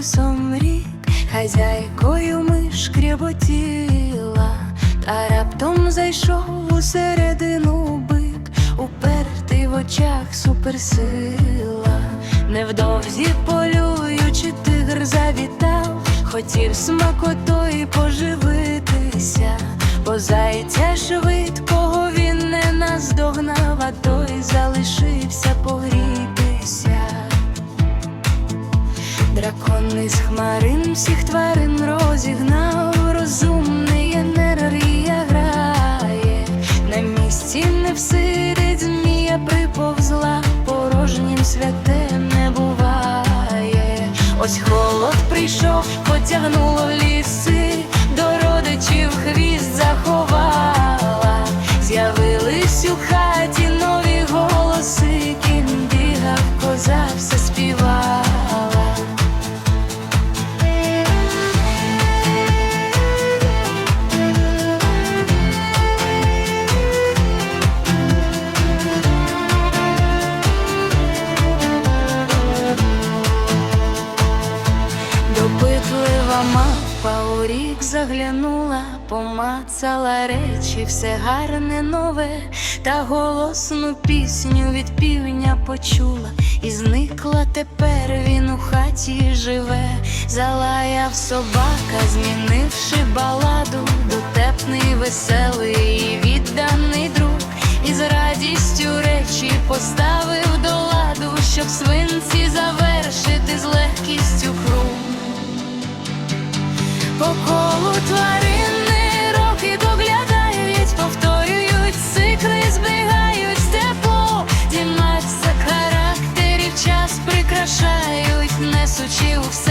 колесом рік, хазяйкою миш кряботіла, та раптом зайшов у середину бик, упертий в очах суперсила, невдовзі полюючи, тигр завітав, хотів смакотою поживитися, бо зайця швидкого він не наздогнав, а той залишився погрів. Із хмарин всіх тварин розігнав, розумний енергія грає, на місці не всидить змія приповзла, порожнім святе не буває. Ось холод прийшов, потягнуло ліси, до родичів хвіст мапа у рік заглянула, помацала речі, все гарне нове, та голосну пісню від півня почула, і зникла тепер він у хаті живе, залаяв собака, змінивши баладу, дотепний, веселий sutil.